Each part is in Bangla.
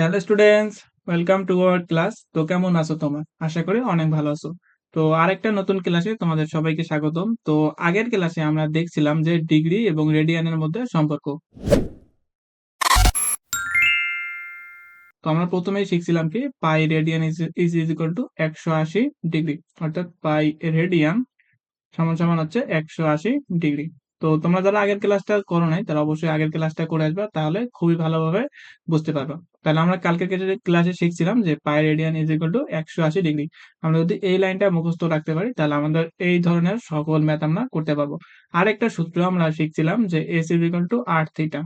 Hello students, welcome to our class. তো কেমন আছো তোমরা? আশা করি অনেক ভালো আছো। তো আরেকটা নতুন ক্লাসে তোমাদের সবাইকে স্বাগতম। তো আগের ক্লাসে আমরা দেখছিলাম যে ডিগ্রি এবং রেডিয়ানের মধ্যে সম্পর্ক। তো আমরা প্রথমেই শিখছিলাম কি, pi radian is is equal to একশো আশি ডিগ্রি। অর্থাৎ পাই রেডিয়ান সমান সমান হচ্ছে একশো আশি ডিগ্রি। তো তোমরা যারা আগের ক্লাসটা করো নাই, তারা অবশ্যই আগের ক্লাসটা করে আসবে, তাহলে খুবই ভালোভাবে বুঝতে পারবে। তাহলে আমরা কালকে ক্লাসে শিখছিলাম যে pi radian is equal to একশো আশি ডিগ্রি আমরা যদি এই লাইনটা মুখস্থ রাখতে পারি, তাহলে আমাদের এই ধরনের সকল ম্যাথ আমরা করতে পারব। আরেকটা সূত্র আমরা শিখছিলাম যে S is equal to R theta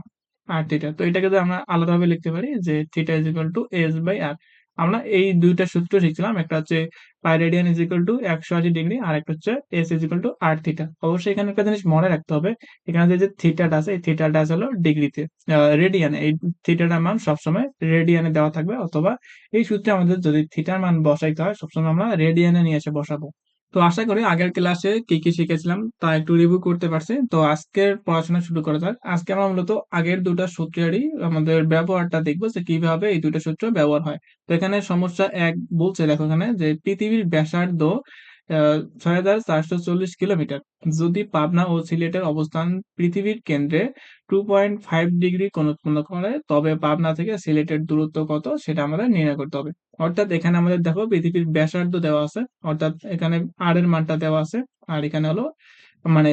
R theta তো এটাকে যদি আমরা আলাদাভাবে লিখতে পারি যে theta is equal to S by R আমরা এই দুইটা সূত্র শিখছিলাম, একটা হচ্ছে pi radian is equal to একশো আশি ডিগ্রি আর একটা হচ্ছে S is equal to R theta অবশ্যই এখানে একটা জিনিস মনে রাখতে হবে, এখানে যে থিটাটা আছে, এই থিটাটা আছে হলো ডিগ্রিতে রেডিয়ানে এই থিটাটার মান সবসময় রেডিয়ানে দেওয়া থাকবে, অথবা এই সূত্রে আমাদের যদি থিটার মান বসাইতে হয়, সবসময় আমরা রেডিয়ানে নিয়ে এসে বসাবো। তো আশা করি আগের ক্লাসে কি কি শিখেছিলাম তা একটু রিভিউ করতে পারছি। তো আজকের পড়াশোনা শুরু করা যাক। আজকে আমরা মূলত আগের দুটা সূত্রেরই আমাদের ব্যবহারটা দেখব যে কীভাবে এই দুটো সূত্র ব্যবহার হয়। তো এখানে সমস্যা এক বলছে, দেখো এখানে যে পৃথিবীর ব্যাসার্ধ ছয় চারশো চল্লিশ কিলোমিটার। যদি পাবনা ও সিলেটের অবস্থান পৃথিবীর কেন্দ্রে টু পয়েন্ট ফাইভ ডিগ্রি কোণ উৎপন্ন করে, তবে পাবনা থেকে সিলেটের দূরত্ব কত সেটা আমাদের নির্ণয় করতে হবে। অর্থাৎ এখানে আমাদের দেখো পৃথিবীর ব্যাসার্ধ দেওয়া আছে, অর্থাৎ এখানে আর এর মানটা দেওয়া আছে, আর এখানে হলো মানে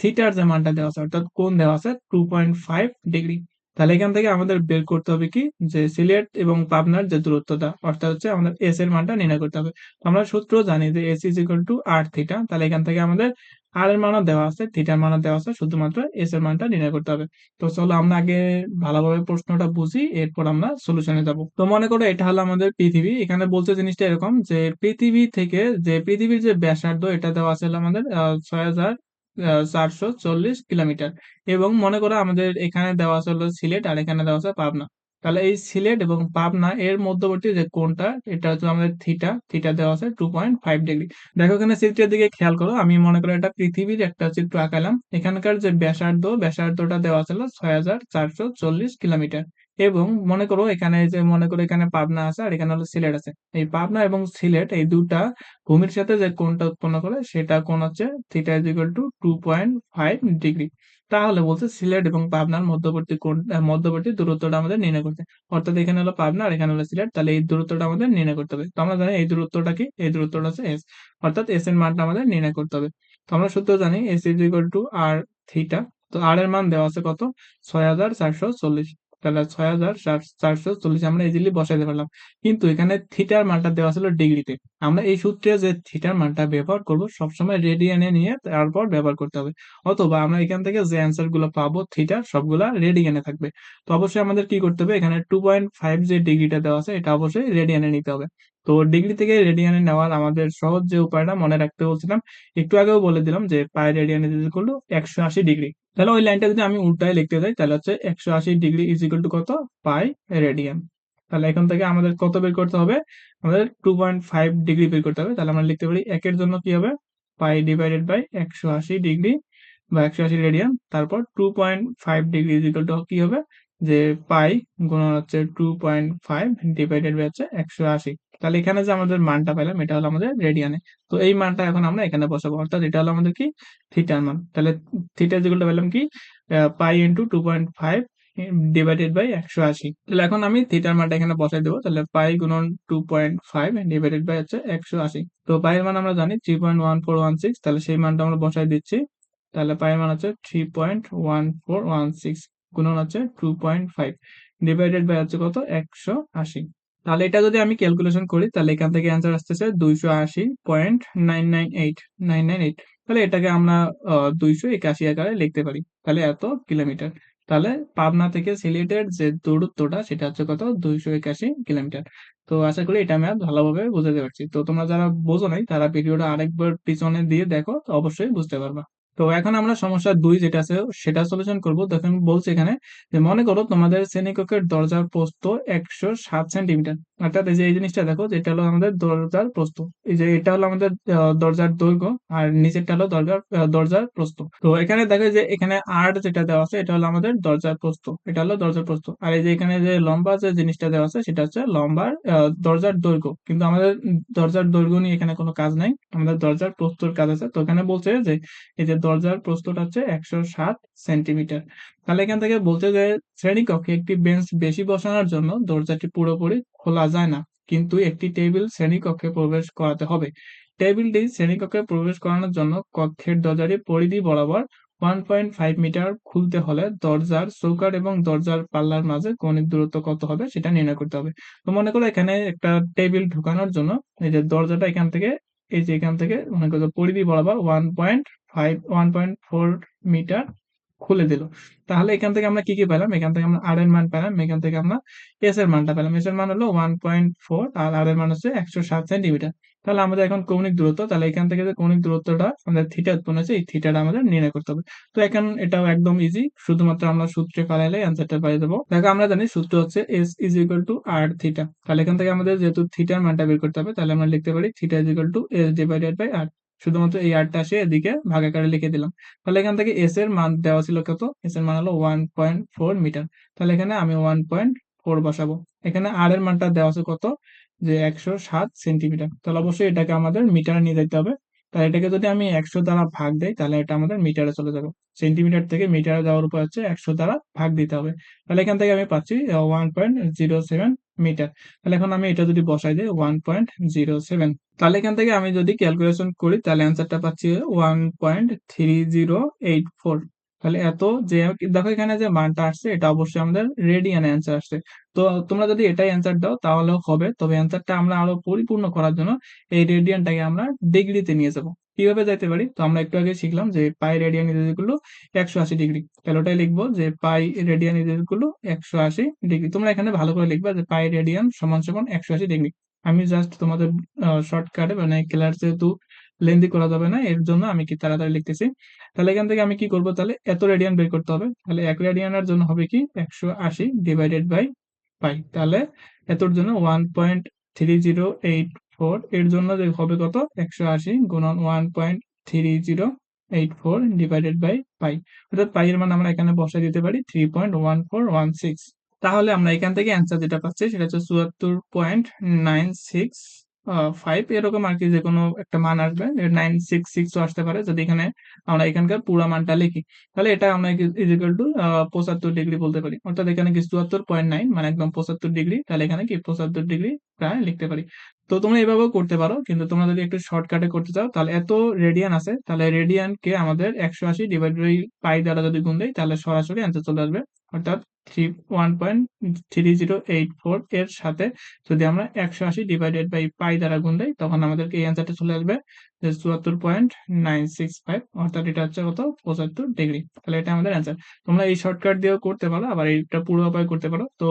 থিটার যে মানটা দেওয়া আছে, অর্থাৎ কোণ দেওয়া আছে টু পয়েন্ট ফাইভ ডিগ্রি তাহলে এখান থেকে আমাদের বের করতে হবে কি? যে সিলেট এবং পাবনার যে দূরত্বটা, অর্থাৎ হচ্ছে আমাদের এস এর মানটা নির্ণয় করতে হবে। আমরা সূত্র জানি যে S is equal to R theta তাহলে এখান থেকে আমাদের আর এর মানও দেওয়া আছে থিটার মানও দেওয়া আছে, শুধুমাত্র এস এর মানটা নির্ণয় করতে হবে। তো চলো আমরা আগে ভালোভাবে প্রশ্নটা বুঝি, এরপর আমরা সলিউশনে যাব। তো মনে করো এটা হলো আমাদের পৃথিবী, এখানে বলছে জিনিসটা এরকম যে পৃথিবী থেকে যে পৃথিবীর যে ব্যাসার্ধ, এটা দেওয়া আছে আমাদের ছয় হাজার চারশো চল্লিশ কিলোমিটার। এবং মনে করো আমাদের এখানে দেওয়া আছে হলো সিলেট, আর এখানে দেওয়া আছে পাবনা। তাহলে এই সিলেট এবং পাবনা এর মধ্যবর্তী যে কোনটা এটা হচ্ছে আমাদের থিটা। থিটা দেওয়া আছে টু পয়েন্ট ফাইভ ডিগ্রি দেখো এখানে চিত্রের দিকে খেয়াল করো, আমি মনে করো এটা পৃথিবীর একটা চিত্র আঁকালাম। এখানকার যে ব্যাসার্ধ, ব্যাসার্ধটা দেওয়া ছিল ছয় হাজার চারশো চল্লিশ কিলোমিটার। এবং মনে করো এখানে যে, মনে করো এখানে পাবনা আছে আর এখানে হলো সিলেট আছে। এই পাবনা এবং সিলেট এই দুটা ভূমির সাথে যে কোণটা উৎপন্ন করে সেটা কোণ হচ্ছে theta is equal to two point five degree তাহলে বলছে সিলেট এবং পাবনার মধ্যবর্তী কোণ মধ্যবর্তী দূরত্বটা আমাদের নির্ণয় করতে অর্থাৎ এখানে হলো পাবনা আর এখানে হলো সিলেট, তাহলে এই দূরত্বটা আমাদের নির্ণয় করতে হবে। তো আমরা জানি এই দূরত্বটা কি? এই দূরত্বটা হচ্ছে এস অর্থাৎ এস এর মানটা আমাদের নির্ণয় করতে হবে। তো আমরা সূত্র জানি S is equal to R theta তো আর এর মান দেওয়া আছে কত? ছয় হাজার চারশো চল্লিশ। তাহলে ছয় হাজার চারশো চল্লিশ আমরা ইজিলি বসাইতে পারলাম। কিন্তু এখানে থিটার মানটা দেওয়া ছিল ডিগ্রিতে আমরা এই সূত্রে যে থিটার মানটা ব্যবহার করব, সবসময় রেডিয়ানে নিয়ে তারপর ব্যবহার করতে হবে। অথবা আমরা এখান থেকে যে অ্যান্সারগুলো পাবো থিটার সবগুলা রেডিয়ানে থাকবে। তো অবশ্যই আমাদের কি করতে হবে? এখানে টু পয়েন্ট ফাইভ যে ডিগ্রিটা দেওয়া আছে, এটা অবশ্যই রেডিয়ানে নিতে হবে। তো ডিগ্রি থেকে রেডিয়ানে নেওয়ার আমাদের সহজ যে উপায়টা মনে রাখতে বলছিলাম, একটু আগেও বলে দিলাম যে pi radian is equal to একশো আশি ডিগ্রি তাহলে ওই লাইনটা যদি আমি উল্টায় লিখতে যাই, তাহলে হচ্ছে একশো আশি ডিগ্রি ইজ ইকুয়াল টু কত? পাই রেডিয়ান তাহলে এখান থেকে আমাদের কত বের করতে হবে? আমাদের টু পয়েন্ট ফাইভ ডিগ্রি বের করতে হবে। তাহলে আমরা লিখতে পারি একের জন্য কি হবে? পাই ডিভাইডেড বাই একশো আশি ডিগ্রি বা একশো আশি রেডিয়ান তারপর two point five degree is equal to কি হবে? যে পাই গুণন হচ্ছে two point five divided by হচ্ছে একশো আশি। তাহলে এখানে যে আমাদের মানটা পেলাম, এটা হলো আমাদের রেডিয়ানে। তো এই মানটা এখন আমরা এখানে বসাবো। অর্থাৎ এটা হলো আমাদের কি? থিটার মান। তাহলে থিটা যেগুলো পেলাম কি? Pi into two point five divided by একশো আশি। তাহলে এখন আমি থিটার মানটা এখানে বসাই দেবো। তাহলে পাই গুণন two point five divided by হচ্ছে একশো আশি। তো পাইয়ের মান আমরা জানি three point one four one six তাহলে সেই মানটা আমরা বসাই দিচ্ছি। তাহলে পাইয়ের মান হচ্ছে three point one four one six গুণন হচ্ছে two point five divided by হচ্ছে কত? একশো আশি। তাহলে এটা যদি আমি ক্যালকুলেশন করি, তাহলে এখান থেকে অ্যান্সার আসতেছে দুইশো আশি point nine nine eight nine nine eight তাহলে এটাকে আমরা দুইশো একাশি আকারে লিখতে পারি। তাহলে এত কিলোমিটার তাহলে পাবনা থেকে সিলেটের যে দূরত্বটা, সেটা হচ্ছে কত? দুইশো একাশি কিলোমিটার তো আশা করি এটা আমি ভালোভাবে বুঝাতে পারছি। তো তোমরা যারা বোঝো নাই, তারা ভিডিওটা আরেকবার পিছনে দিয়ে দেখো অবশ্যই বুঝতে পারবা। তো এখন আমরা সমস্যা দুই যেটা আছে, সেটা সলিউশন করব। দেখেন বলছে এখানে যে মনে করো তোমাদের শ্রেণীকক্ষের দরজার প্রস্থ একশো সাত সেন্টিমিটার। অর্থাৎ এই যে, এই জিনিসটা দেখো যেটা হলো আমাদের দরজার প্রস্থ। এই যে, এটা হলো আমাদের দরজার দৈর্ঘ্য আর নিচেরটা হলো দরজার দরজার প্রস্থ। তো এখানে দেখো যে, এখানে আট যেটা দেওয়া আছে, এটা হলো আমাদের দরজার প্রস্থ। এটা হলো দরজার প্রস্থ। আর এই যে, এখানে যে লম্বা যে জিনিসটা দেওয়া আছে, সেটা হচ্ছে লম্বার দরজার দৈর্ঘ্য। কিন্তু আমাদের দরজার দৈর্ঘ্য নিয়ে এখানে কোনো কাজ নাই। আমাদের দরজার প্রস্থর কাজ আছে। তো এখানে বলছে যে, এই যে দরজার প্রস্থটা হচ্ছে একশো সাত সেন্টিমিটার। তাহলে এখান থেকে বলছে যে শ্রেণীকক্ষে একটি বেঞ্চ বেশি বসানোর জন্য দরজাটি পুরোপুরি খোলা যায় না, কিন্তু একটি টেবিল শ্রেণীকক্ষে প্রবেশ করাতে হবে। টেবিলটি শ্রেণীকক্ষে প্রবেশ করানোর জন্য কক্ষের দরজাটি পরিধি বরাবর ওয়ান পয়েন্ট ফাইভ মিটার খুলতে হলে দরজার চৌকাঠ এবং দরজার পাল্লার মাঝে কৌণিক দূরত্ব কত হবে সেটা নির্ণয় করতে হবে। তো মনে করো এখানে একটা টেবিল ঢুকানোর জন্য এই যে দরজাটা এখান থেকে এই যে এখান থেকে মনে করো পরিধি বরাবর one point five one point four meter খুলে দিল। তাহলে এখান থেকে আমরা কি কি পেলাম? এখান থেকে আমরা আর এর মান পেলাম। এখান থেকে আমরা এস এর মানটা পেলাম। এস এর মান হলো ওয়ান পয়েন্ট ফোর আর আর এর মান হচ্ছে একশো সাত সেন্টিমিটার। তাহলে আমাদের এখন কৌণিক দূরত্ব, তাহলে এখান থেকে যে কৌণিক দূরত্বটা আমাদের থিটা উৎপন্ন হচ্ছে এই থিটাটা আমাদের নির্ণয় করতে হবে। তো এখন এটাও একদম ইজি শুধুমাত্র আমরা সূত্রে ফেলাইলে অ্যান্সারটা পাই দেবো। দেখো, আমরা জানি সূত্র হচ্ছে S is equal to R theta তাহলে এখান থেকে আমাদের যেহেতু থিটার মানটা বের করতে হবে, তাহলে আমরা লিখতে পারি theta is equal to S divided by R শুধুমাত্র এই আরটা আসে এদিকে ভাগাকারে লিখে দিলাম। তাহলে এখান থেকে এস এর মান দেওয়া ছিল কত? এস এর মান হলো ওয়ান পয়েন্ট ফোর মিটার তাহলে এখানে আমি ওয়ান পয়েন্ট ফোর বসাবো। এখানে আর এর মানটা দেওয়া আছে কত? যে একশো সাত সেন্টিমিটার তাহলে অবশ্যই এটাকে আমাদের মিটারে নিয়ে যেতে হবে। তাহলে এটাকে যদি আমি একশো দ্বারা ভাগ দেই, তাহলে এটা আমাদের মিটারে চলে যাবে। সেন্টিমিটার থেকে মিটারে যাওয়ার উপর হচ্ছে একশো দ্বারা ভাগ দিতে হবে। তাহলে এখান থেকে আমি পাচ্ছি one point zero seven meter তাহলে এখন আমি এটা যদি বসাই দিই ওয়ান পয়েন্ট জিরো সেভেন তাহলে এখান থেকে আমি যদি ক্যালকুলেশন করি, তাহলে অ্যান্সারটা পাচ্ছি one point three zero eight four তাহলে এত যে দেখো এখানে যে মানটা আসছে, এটা অবশ্যই আমাদের রেডিয়ান অ্যান্সার আসছে। তো তোমরা যদি এটাই অ্যান্সার দাও, তাহলেও হবে। তবে অ্যান্সারটা আমরা আরও পরিপূর্ণ করার জন্য এই রেডিয়ানটাকে আমরা ডিগ্রিতে নিয়ে যাব। কীভাবে যাইতে পারি? তো আমরা একটু আগে শিখলাম যে পাই রেডিয়ান ইকুয়াল একশো আশি ডিগ্রি তাহলে ওটাই লিখব যে পাই রেডিয়ান ইকুয়াল একশো আশি ডিগ্রি তোমরা এখানে ভালো করে লিখবা যে পাই রেডিয়ান সমান সমান একশো আশি ডিগ্রি আমি জাস্ট তোমাদের শর্টকাটে মানে ক্লাস যেহেতু লেন্দি করা যাবে না, এর জন্য আমি কি তাড়াতাড়ি লিখতেছি। তাহলে এখান থেকে আমি কি করব? তাহলে এত রেডিয়ান বের করতে হবে। তাহলে এক রেডিয়ানের জন্য হবে কি? একশো আশি ডিভাইডেড বাই পাই। তাহলে এতর জন্য one point three zero eight four এর জন্য হবে কত? একশো আশি গুণন one point three zero eight four divided by pi অর্থাৎ পাই এর মান আমরা এখানে বসাই দিতে পারি three point one four one six তাহলে আমরা এখান থেকে অ্যান্সার যেটা পাচ্ছি সেটা হচ্ছে চুয়াত্তর পয়েন্ট নাইন সিক্স ফাইভ এরকম আর কি যে কোনো একটা মান আসবে নাইন সিক্স সিক্স আসতে পারে। যদি এখানে আমরা এখানকার পুরো মানটা লিখি, তাহলে এটা আমরা ইজিক্যাল টু পঁচাত্তর ডিগ্রি বলতে পারি। অর্থাৎ এখানে কি চুয়াত্তর পয়েন্ট নাইন মানে একদম পঁচাত্তর ডিগ্রি তাহলে এখানে কি পঁচাত্তর ডিগ্রি প্রায় লিখতে পারি। তো তোমরা এভাবেও করতে পারো, কিন্তু তোমরা যদি একটু শর্টকাটে করতে চাও, তাহলে এত রেডিয়ান আছে, তাহলে রেডিয়ান কে আমাদের একশো আশি ডিভাইড বাই পাই দ্বারা যদি গুণ দেয় তাহলে সরাসরি অ্যান্সার চলে আসবে অর্থাৎ three one point three zero eight four এর সাথে যদি আমরা একশো আশি ডিভাইডেড বাই পাই দ্বারা গুণ দেই, তখন আমাদেরকে এই অ্যান্সারটা চলে আসবে যে চুয়াত্তর পয়েন্ট নাইন সিক্স ফাইভ অর্থাৎ এটা হচ্ছে কত? পঁচাত্তর ডিগ্রি তাহলে এটা আমাদের অ্যান্সার তোমরা এই শর্টকাট দিয়েও করতে পারো, আবার এইটা পুরো উপায় করতে পারো। তো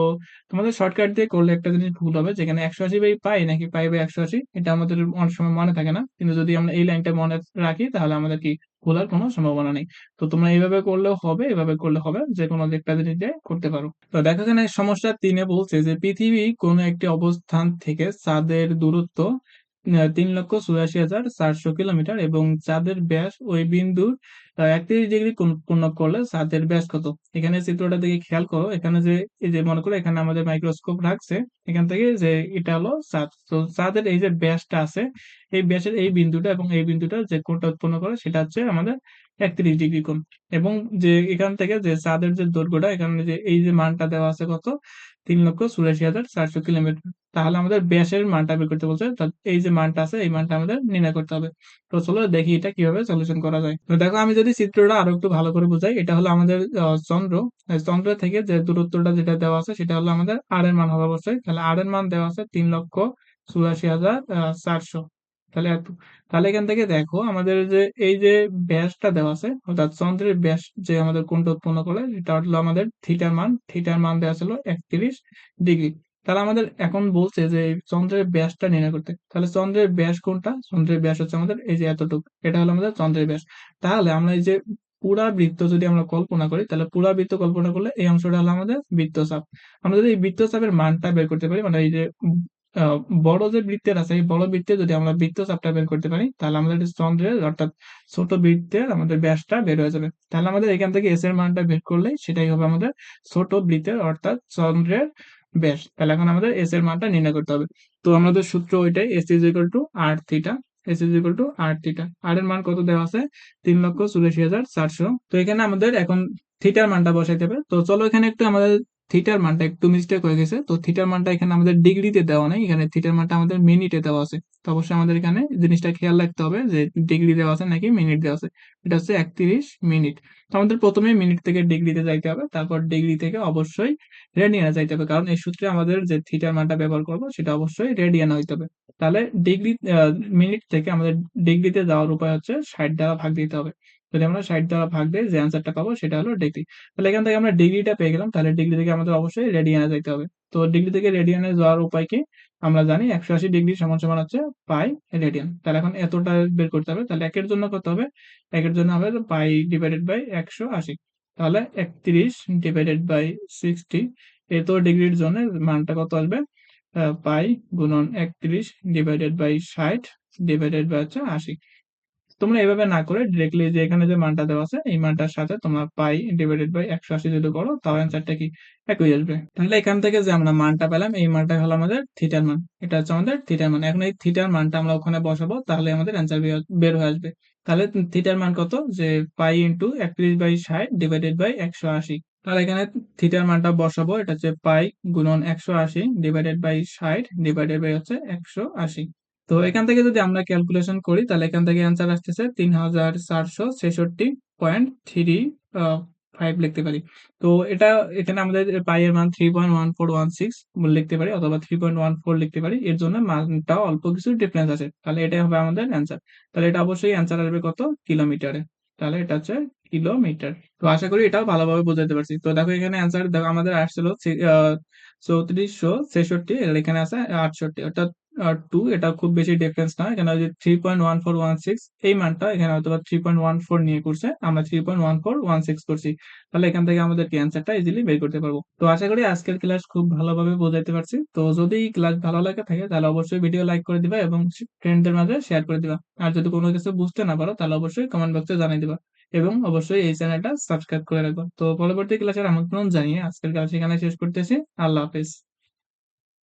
তোমাদের শর্টকাট দিয়ে করলে একটা জিনিস ভুল হবে, যেখানে একশো আশি বাই পাই নাকি পাই বাই একশো আশি, এটা আমাদের অনেক সময় মনে থাকে না। কিন্তু যদি আমরা এই লাইনটা মনে রাখি, তাহলে আমাদের কি ভুলার কোনো সম্ভাবনা নেই। তো তোমরা এইভাবে করলেও হবে, এভাবে করলে হবে যে কোনো একটা জিনিস করতে পারো। তো দেখো এখানে সমস্যা তিনে বলছে যে পৃথিবী কোনো একটি অবস্থান থেকে চাঁদের দূরত্ব তিন লক্ষ চুরাশি হাজার চারশো কিলোমিটার এবং চাঁদের ব্যাস ওই বিন্দুর একত্রিশ ডিগ্রি পূর্ণ করলে চাঁদের ব্যাস কত? এখানে চিত্রটা দিকে খেয়াল করো, এখানে যে, এই যে মনে করো এখানে আমাদের মাইক্রোস্কোপ রাখছে, এখান থেকে যে এটা হলো চাঁদ। তো চাঁদের এই যে ব্যাসটা আছে, এই ব্যাসের এই বিন্দুটা এবং এই বিন্দুটা যে কোণটা উৎপন্ন করে, সেটা হচ্ছে আমাদের একত্রিশ ডিগ্রি কোণ। এবং যে এখান থেকে যে চাঁদের যে দৈর্ঘ্যটা, এখানে যে এই যে মানটা দেওয়া আছে কত? তিন লক্ষ চুরাশি হাজার চারশো কিলোমিটার। তাহলে আমাদের ব্যাসের মানটা বের করতে বলছে। এই যে মানটা আছে, এই মানটা আমাদের নির্ণয় করতে হবে। তো চলো দেখি এটা কীভাবে সলিউশন করা যায়। তো দেখো, আমি যদি চিত্রটা আরও একটু ভালো করে বুঝাই, এটা হলো আমাদের চন্দ্র। চন্দ্র থেকে যে দূরত্বটা যেটা দেওয়া আছে, সেটা হলো আমাদের আর এর মান হবে অবশ্যই। তাহলে আর এর মান দেওয়া আছে তিন লক্ষ চুরাশি হাজার চারশো। তাহলে তাহলে এখান থেকে দেখো আমাদের যে, এই যে ব্যাসটা দেওয়া আছে, অর্থাৎ চন্দ্রের ব্যাস যে আমাদের কোনটা উৎপন্ন করে, সেটা হলো আমাদের থিটার মান থিটার মান দেওয়া ছিল একত্রিশ ডিগ্রি। তাহলে আমাদের এখন বলছে যে চন্দ্রের ব্যাসটা নির্ণয় করতে, তাহলে চন্দ্রের ব্যাস কোনটা চন্দ্রের ব্যাস হচ্ছে আমাদের এই যে এতটুকু, এটা হলো আমাদের চন্দ্রের ব্যাস। তাহলে আমরা এই যে পুরা বৃত্ত যদি আমরা কল্পনা করি, তাহলে পুরা বৃত্ত কল্পনা করলে এই অংশটা হলো আমাদের বৃত্তচাপ। আমরা যদি এই বৃত্তচাপের মানটা বের করতে পারি মানে এই যে বড় যে বৃত্তের আছে, এই বড় বৃত্তে যদি আমরা বৃত্ত বৃত্তচাপটা বের করতে পারি, তাহলে আমাদের চন্দ্রের অর্থাৎ ছোট বৃত্তের আমাদের ব্যাসটা বের হয়ে যাবে। তাহলে আমাদের এখান থেকে এস এর মানটা বের করলে সেটাই হবে আমাদের ছোট বৃত্তের, অর্থাৎ চন্দ্রের ব্যাস। তাহলে এখন আমাদের এস এর মানটা নির্ণয় করতে হবে। তো আমাদের সূত্র ওইটাই S is equal to R theta S is equal to R theta R এর মান কত দেওয়া আছে? তিন লক্ষ চুরাশি হাজার চারশো। তো এখানে আমাদের এখন থিটার মানটা বসাইতে হবে। তো চলো এখানে একটু আমাদের থিটার মানটা একটু মিস্টেক হয়ে গেছে। তো থিটার মানটা এখানে আমাদের ডিগ্রিতে দেওয়া নেই। এখানে থিটার মানটা আমাদের মিনিটে দেওয়া আছে। তো অবশ্যই আমাদের এখানে জিনিসটা খেয়াল রাখতে হবে যে ডিগ্রি দেওয়া আছে নাকি মিনিট দেওয়া আছে। এটা হচ্ছে একত্রিশ মিনিট তো আমাদের প্রথমে মিনিট থেকে ডিগ্রিতে যাইতে হবে। তারপর ডিগ্রি থেকে অবশ্যই রেডিয়ানে যাইতে হবে। কারণ এই সূত্রে আমাদের যে থিটার মানটা ব্যবহার করব, সেটা অবশ্যই রেডিয়ানে হইতে হবে। তাহলে ডিগ্রি মিনিট থেকে আমাদের ডিগ্রিতে যাওয়ার উপায় হচ্ছে ষাট দ্বারা ভাগ দিতে হবে। যদি আমরা ষাট দ্বারা ভাগ দিই যে অ্যান্সারটা পাবো সেটা হলো ডিগ্রি তাহলে এখান থেকে আমরা ডিগ্রিটা পেয়ে গেলাম, তাহলে ডিগ্রি থেকে আমাদের অবশ্যই রেডিয়ানে যেতে হবে। তো ডিগ্রি থেকে রেডিয়ানে যাওয়ার উপায় কি? আমরা জানি একশো আশি ডিগ্রি সমান সমান হচ্ছে পাই রেডিয়ান তাহলে এখন এতটা বের করতে হবে, তাহলে একের জন্য করতে হবে? একের জন্য হবে পাই ডিভাইডেড বাই একশো আশি। তাহলে একত্রিশ ডিভাইডেড বাই সিক্সটি এত ডিগ্রির জন্য মানটা কত আসবে? পাই গুণন একত্রিশ ডিভাইডেড বাই ষাট ডিভাইডেড বাই হচ্ছে আশি। তোমরা এভাবে না করে ডিরেক্টলি যে এখানে যে মানটা দেওয়া আছে, এই মানটার সাথে তোমরা পাই ডিভাইডেড বাই একশো আশি যদি করো, তাও অ্যান্সারটা কি একই আসবে। তাহলে এখান থেকে যে আমরা মানটা পেলাম, এই মানটা হলো আমাদের থিটার মান। এটা হচ্ছে আমাদের থিটার মান। এখন এই থিটার মানটা আমরা ওখানে বসাবো, তাহলে আমাদের অ্যান্সার বের হয়ে আসবে। তাহলে থিটার মান কত? যে পাই ইন্টু একত্রিশ বাই ষাট ডিভাইডেড বাই একশো আশি। তাহলে এখানে থিটার মানটা বসাবো, এটা হচ্ছে পাই গুণন একশো আশি ডিভাইডেড বাই ষাট ডিভাইডেড বাই হচ্ছে একশো আশি। তো এখান থেকে যদি আমরা ক্যালকুলেশন করি তাহলে এখান থেকে অ্যান্সার আসতেছে তিন হাজার চারশো ছেষট্টি পয়েন্ট থ্রি ফাইভ লিখতে পারি। তো এটা এখানে আমাদের পাই এর মান three point one four one six লিখতে পারি অথবা থ্রি পয়েন্ট ওয়ান ফোর লিখতে পারি। এর জন্য মানটা অল্প কিছু ডিফারেন্স আছে। তাহলে এটাই হবে আমাদের অ্যান্সার তাহলে এটা অবশ্যই অ্যান্সার আসবে কত? কিলোমিটারে তাহলে এটা হচ্ছে কিলোমিটার তো আশা করি এটাও ভালোভাবে বোঝাতে পারছি। তো দেখো এখানে অ্যান্সার দেখো আমাদের আসছিল চৌত্রিশশো ছেষট্টি এখানে আছে আটষট্টি। অর্থাৎ টু এটা খুব বেশি ডিফারেন্স না। এখানে যে three point one four one six এই মানটা এখানে হয়তো থ্রি পয়েন্ট ওয়ান ফোর নিয়ে করছে। আমরা three point one four one six করছি। তাহলে এখান থেকে আমাদের কি অ্যান্সারটা ইজিলি বের করতে পারব। তো আশা করি আজকের ক্লাস খুব ভালোভাবে বোঝাইতে পারছি। তো যদি ক্লাস ভালো লাগে থাকে, তাহলে অবশ্যই ভিডিও লাইক করে দিবা এবং ফ্রেন্ডদের মাঝে শেয়ার করে দিবা। আর যদি কোনো কিছু বুঝতে না পারো, তাহলে অবশ্যই কমেন্ট বক্সে জানিয়ে দিবা। এবং অবশ্যই এই চ্যানেলটা সাবস্ক্রাইব করে রাখব। তো পরবর্তী ক্লাসের আমন্ত্রণ জানিয়ে আজকের ক্লাস এখানে শেষ করতেছি। আল্লাহ হাফিজ।